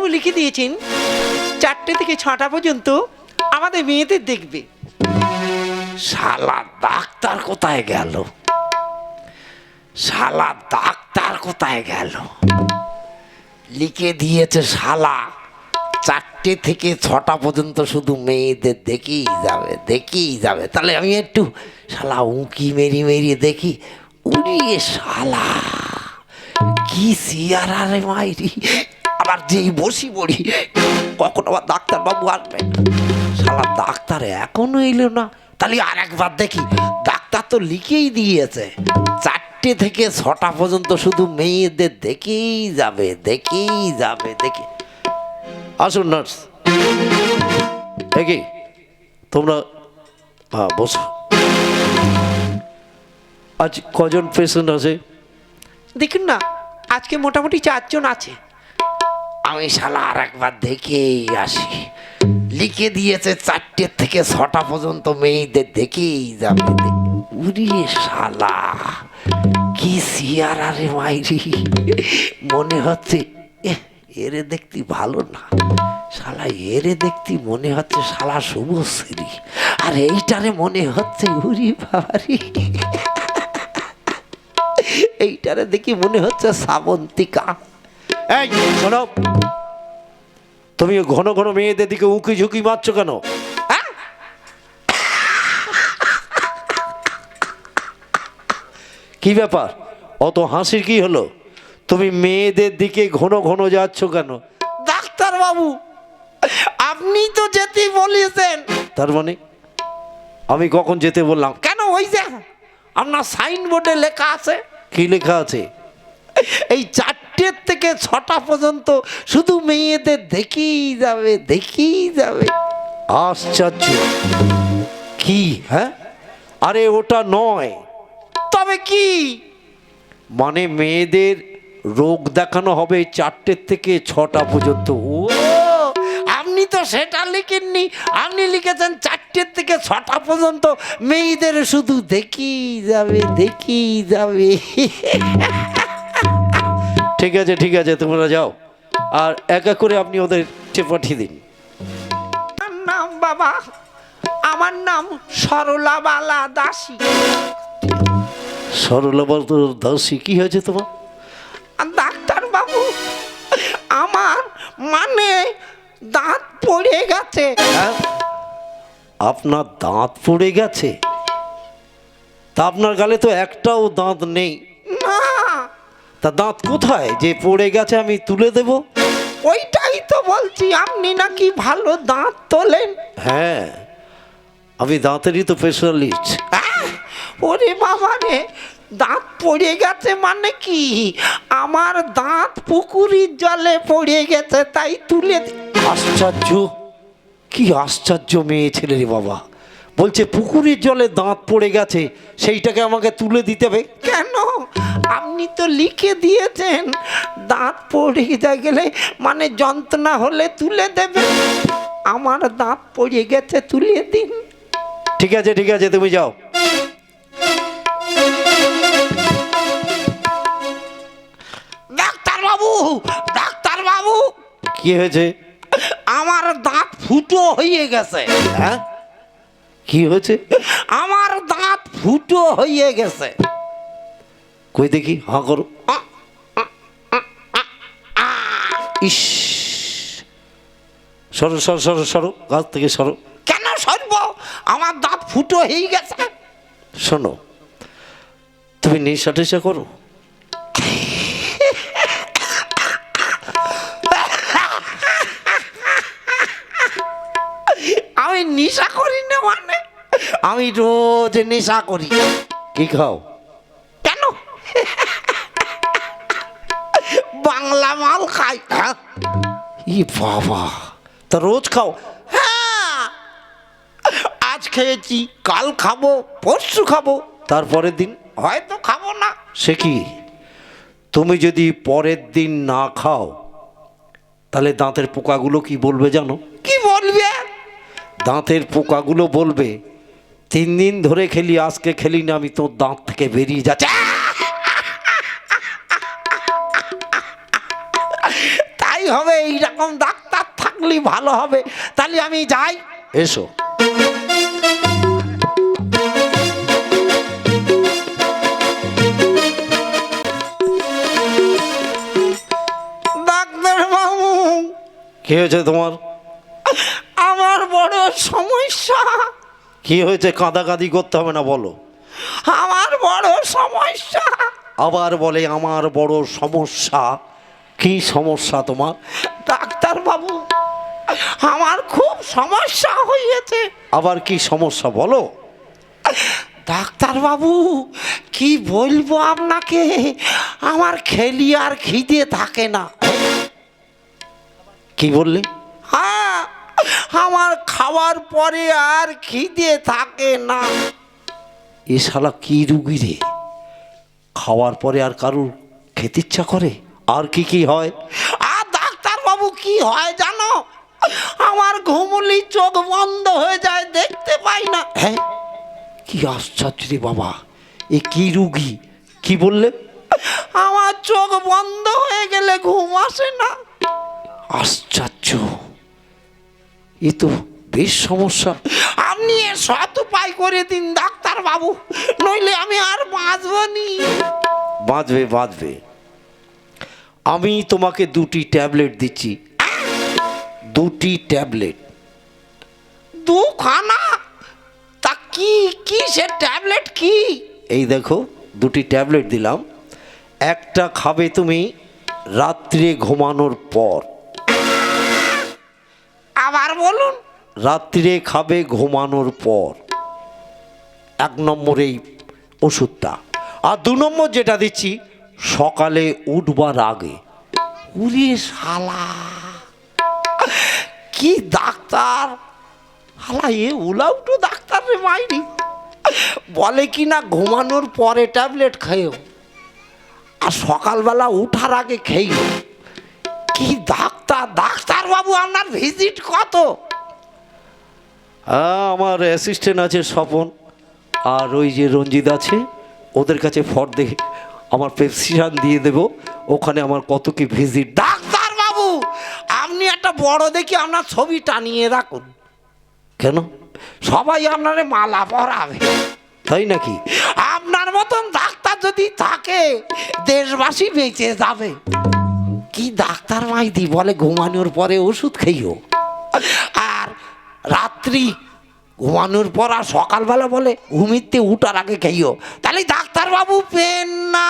ডাক্তারবাবু লিখে দিয়েছেন, চারটে থেকে ছটা পর্যন্ত আমাদের মেয়েদের দেখবে। শালা ডাক্তার কোথায় গেল? শালা ডাক্তার কোথায় গেল? লিখে দিয়েছে শালা, চারটে থেকে ছটা পর্যন্ত শুধু মেয়েদের দেখেই যাবে দেখেই যাবে। তাহলে আমি একটু শালা উঁকি মেরি মেরি দেখি। উড়িয়ে শালা, কি সিয়ারা রে মাইরি আবার যেই বসি পড়ি, কখন আবার ডাক্তারবাবু আসবেন শালা ডাক্তার এখনও এলো না। তাহলে আর একবার দেখি, ডাক্তার তো লিখেই দিয়েছে। চারটে থেকে ছটা পর্যন্ত শুধু মেয়েদের দেখেই যাবে দেখেই যাবে, দেখে। আসুন নার্স। দেখি তোমরা হ্যাঁ বসো। আজ কজন পেশেন্ট আছে? দেখুন না, আজকে মোটামুটি চারজন আছে। আমি শালা আর একবার দেখেই আসি। লিখে দিয়েছে চারটে থেকে ছটা পর্যন্ত মেয়েদের দেখেই যাবে। উড়িয়ে শালা, কি সিয়ারা রে মাইরি। মনে হচ্ছে এরে দেখতে ভালো না। শালা, এরে দেখতে মনে হচ্ছে শালা শুভশ্রী। আর এইটারে মনে হচ্ছে, উরি বাবারি। এইটারে দেখি মনে হচ্ছে শ্রাবন্তিকা। এই শোনো। তুমি ঘন ঘন মেয়েদের দিকে উকি ঝুঁকি মারছো কেন? হ্যাঁ? কি ব্যাপার? অত হাসির কি হলো? তুমি মেয়েদের দিকে ঘন ঘন যাচ্ছ কেন? ডাক্তার বাবু আপনি তো যেতে বলেছেন। তার মানে? আমি কখন যেতে বললাম? কেন ওই যে আপনার সাইনবোর্ডে লেখা আছে। কি লেখা আছে? এই চারটের থেকে ছটা পর্যন্ত শুধু মেয়েদের দেখেই যাবে দেখেই যাবে। আশ্চর্য। কি হ্যাঁ? আরে ওটা নয়। তবে কি? মানে মেয়েদের রোগ দেখানো হবে চারটের থেকে ছটা পর্যন্ত। ও, আপনি তো সেটা লিখেননি। আপনি লিখেছেন চারটের থেকে ছটা পর্যন্ত মেয়েদের শুধু দেখেই যাবে দেখেই যাবে। ঠিক আছে ঠিক আছে তোমরা যাও। আর এক এক করে আপনি ওদের পাঠিয়ে দিন। নাম বাবা আমার নাম সরলা বালা দাসী। সরলবল দাসী কি হয়েছে তোমার? ডাক্তার বাবু আমার মানে দাঁত পড়ে গেছে। হ্যাঁ? আপনার দাঁত পড়ে গেছে? তা আপনার গালে তো একটাও দাঁত নেই। তা দাঁত কোথায়? যে পড়ে গেছে আমি তুলে দেব। ওইটাই তো বলছি আপনি নাকি ভালো দাঁত তোলেন। হ্যাঁ আমি দাঁতেরই তো স্পেশালিস্ট! ওরে বাবা রে দাঁত পড়ে গেছে মানে কি? আমার দাঁত পুকুরির জলে পড়ে গেছে তাই তুলে আশ্চর্য কি আশ্চর্য মেয়ে ছেলে রে বাবা। বলছে পুকুরের জলে দাঁত পড়ে গেছে সেইটাকে আমাকে তুলে দিতে হবে। কেন? আপনি তো লিখে দিয়েছেন। দাঁত পড়ে গেলে মানে যন্ত্রণা হলে তুলে দেবেন। আমার দাঁত পড়ে গেছে তুলে দিন। ঠিক আছে ঠিক আছে তুমি যাও। ডাক্তার বাবু ডাক্তার বাবু কি হয়েছে? আমার দাঁত ফুটো হয়ে গেছে। হ্যাঁ? কি হয়েছে? আমার দাঁত ফুটো হয়ে গেছে। কই দেখি? হাঁ করো। ইস। সরো সরো সরো সরো গাছ থেকে সরো। কেন সরব? আমার দাঁত ফুটো হয়ে গেছে। শোনো তুমি নেশা টেশা করো? আমি নেশা করি না মানে? আমি রোজ নেশা করি। কি খাও? হ্যাঁ? ই বাবা তা রোজ খাও। হ্যাঁ আজ খেয়েছি কাল খাব পরশু খাব তারপরের দিন হয়তো খাব না। সে কি? তুমি যদি পরের দিন না খাও তাহলে দাঁতের পোকাগুলো কি বলবে জানো? কি বলবে? দাঁতের পোকাগুলো বলবে তিন দিন ধরে খেলি আজকে খেলি না আমি তোর দাঁত থেকে বেরিয়ে যাচ্ছে। তাই হবে এইরকম ডাক্তার থাকলে ভালো হবে। তাহলে আমি যাই। এসো। কি হয়েছে তোমার? আমার বড় সমস্যা। কি হয়েছে? কাঁদাকাঁদি করতে হবে না বলো। আমার বড় সমস্যা। আবার বলে আমার বড় সমস্যা। কি সমস্যা তোমার? ডাক্তার বাবু আমার খুব সমস্যা হয়েছে। আবার কি সমস্যা বলো? ডাক্তার বাবু কি বলব আপনাকে? আমার খেলি আর খিদে থাকে না। কি বললে? হ্যাঁ আমার খাওয়ার পরে আর খিদে থাকে না। এ শালা কি রুগী রে? খাওয়ার পরে আর কারুর খেতে ইচ্ছা করে? আর কি কি হয়? আর ডাক্তার বাবু কি হয় জানো? আমার ঘুমুলি চোখ বন্ধ হয়ে যায়, দেখতে পাই না। হ্যাঁ? কি আশ্চর্য রে বাবা, এ কি রুগী? কি বললে? আমার চোখ বন্ধ হয়ে গেলে ঘুম আসে না। আশ্চর্য। এ তো বেশ সমস্যা। আপনি এর সৎ উপায় করে দিন ডাক্তার বাবু নইলে আমি আর বাঁচবো নি। বাঁচবে বাঁচবে। আমি তোমাকে দুটি ট্যাবলেট দিচ্ছি। দুটি ট্যাবলেট। দুখানা? তা কি কি সে ট্যাবলেট কি? এই দেখো দুটি ট্যাবলেট দিলাম। একটা খাবে তুমি রাত্রে ঘুমানোর পর। আবার বলুন। রাত্রে খাবে ঘুমানোর পর। এক নম্বর এই ওষুধটা। আর দু নম্বর যেটা দিচ্ছি সকালে উঠবার আগে উরে শালা কি ডাক্তার? শালা এ উলাউটো ডাক্তার রে মাইরি। বলে কি না ঘুমানোর পরে ট্যাবলেট খাইও? আর সকালবেলা উঠার আগে খেয়েও কি ডাক্তার ডাক্তার বাবু আপনার ভিজিট কত? হ্যাঁ, আমার অ্যাসিস্ট্যান্ট আছে স্বপন আর ওই যে রঞ্জিত আছে ওদের কাছে ফর দেখে আমার প্রেসক্রিপশন দিয়ে দেবো। ওখানে আমার কত কি ভিজিট ডাক্তার বাবু, আপনি একটা বড় দেখি আপনার ছবি টানিয়ে রাখুন। কেন? সবাই আপনারে মালা পরাবে। তাই নাকি? আপনার মতন ডাক্তার যদি থাকে, দেশবাসী বেঁচে যাবে। কি ডাক্তার মাইদি বলে ঘুমানোর পরে ওষুধ খেয়েও আর রাত্রি ঘুমানোর পর আর সকালবেলা বলে ঘুমিতে উঠার আগে খেয়েও তাহলে ডাক্তারবাবু পেন না।